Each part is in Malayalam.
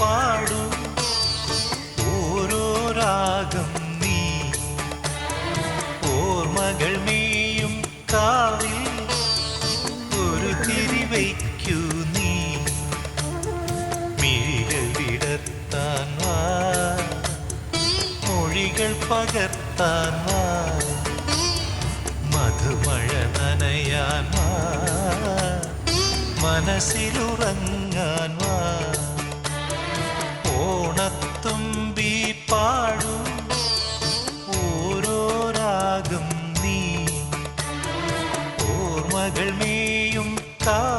പാടൂ. ഓരോ രാഗം നീ. ഓർമ്മകൾ മേയും കാവിൽ. ഒരു തിരിവയ്ക്കൂ നീ. മിഴികൾ വിടർത്താൻ വാ. മൊഴികൾ പകർത്താൻ മധുമഴ നനയാൻ മനസ്സിലുറങ്ങാൻ വാ. ഓണത്തുമ്പി പാടും. ഓരോ രാഗം നീ. ഓർമ്മകൾ മേയും കാവിൽ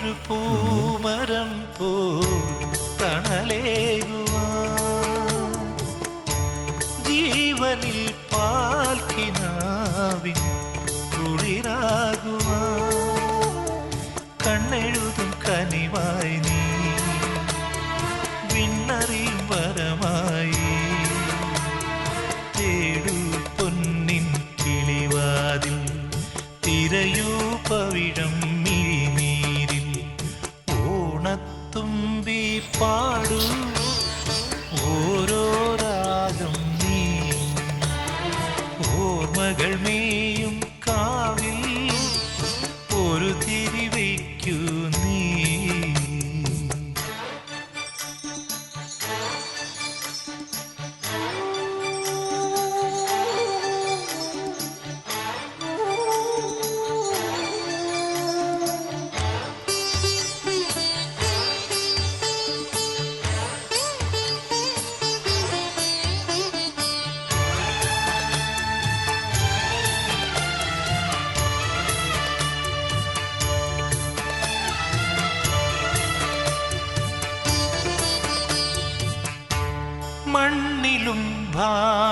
സ്നേഹമൊരു പൂമരം പോ തണലേകുവാ ജീവനിൽ പാൽക്കിനാവിൻ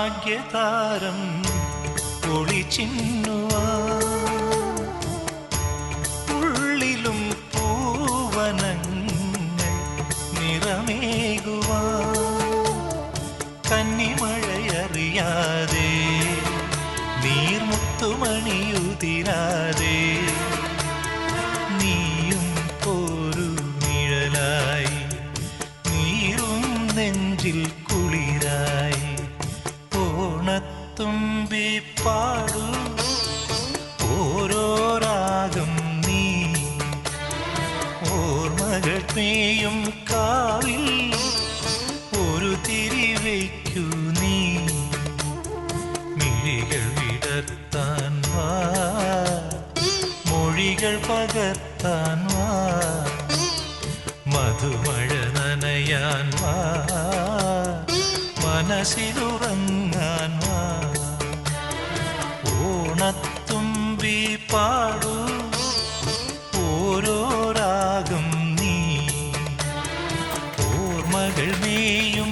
ഭാഗ്യതാരം ഒളിച്ചിന്നുവാ. ഉള്ളിലും പൂവനങ്ങൾ നിറമേകുവാ. കന്നിമഴയറിയാതെ നീർമുത്തുമണിയുതിരാതെ നീയും ഒരു നിഴലായി നീറും നെഞ്ചിൽ പാടൂ ഓരോ രാഗം നീ. ഓർമ്മകൾ മേയും കാവിൽ. ഒരു തിരിവയ്ക്കൂ നീ. മിഴികൾ വിടർത്താൻ വാ. മൊഴികൾ പകർത്താൻ വാ. മധുമഴ നനയാൻ വാ. മനസ്സിലുറങ്ങാൻ വാ. ഓർമ്മകൾ മേയും